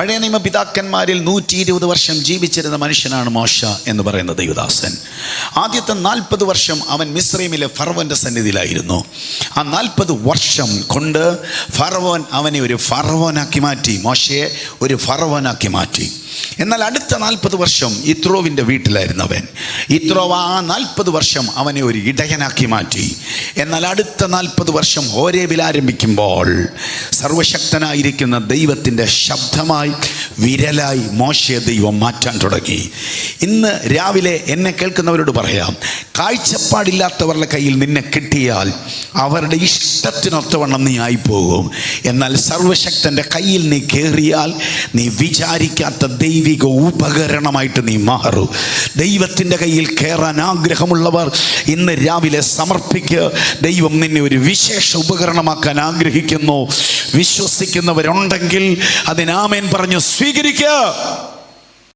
പഴയ നിയമ പിതാക്കന്മാരിൽ നൂറ്റി ഇരുപത് വർഷം ജീവിച്ചിരുന്ന മനുഷ്യനാണ് മോശ എന്ന് പറയുന്ന ദൈവദാസൻ. ആദ്യത്തെ നാൽപ്പത് വർഷം അവൻ മിസ്രൈമിലെ ഫറവന്റെ സന്നിധിയിലായിരുന്നു. ആ നാൽപ്പത് വർഷം കൊണ്ട് ഫറവോൻ അവനെ ഒരു ഫറവോനാക്കി മാറ്റി മോശയെ ഒരു ഫറവോനാക്കി മാറ്റി. എന്നാൽ അടുത്ത നാൽപ്പത് വർഷം ഇത്രോവിന്റെ വീട്ടിലായിരുന്നു അവൻ. ഇത്രോവ് ആ നാൽപ്പത് വർഷം അവനെ ഒരു ഇടയനാക്കി മാറ്റി. എന്നാൽ അടുത്ത നാൽപ്പത് വർഷം ഹോരേബിൽ ആരംഭിക്കുമ്പോൾ സർവശക്തനായിരിക്കുന്ന ദൈവത്തിന്റെ ശബ്ദമായി വിരലായി മോശയെ ദൈവം മാറ്റാൻ തുടങ്ങി. ഇന്ന് രാവിലെ എന്നെ കേൾക്കുന്നവരോട് പറയാം കാഴ്ചപ്പാടില്ലാത്തവരുടെ കയ്യിൽ നിന്നെ കിട്ടിയാൽ അവരുടെ ഇഷ്ടത്തിനൊത്തവണ്ണം നീ ആയിപ്പോകും. എന്നാൽ സർവശക്തന്റെ കയ്യിൽ നീ കയറിയാൽ നീ വിചാരിക്കാത്ത ദൈവിക ഉപകരണമായിട്ട് നീ മാറും. ദൈവത്തിന്റെ കയ്യിൽ കയറാൻ ആഗ്രഹമുള്ളവർ ഇന്ന് രാവിലെ സമർപ്പിക്കുക ദൈവം നിന്നെ ഒരു വിശേഷ ഉപകരണമാക്കാൻ ആഗ്രഹിക്കുന്നു. വിശ്വസിക്കുന്നവരുണ്ടെങ്കിൽ അതിനാമേൻ പറഞ്ഞു സ്വീകരിക്കുക.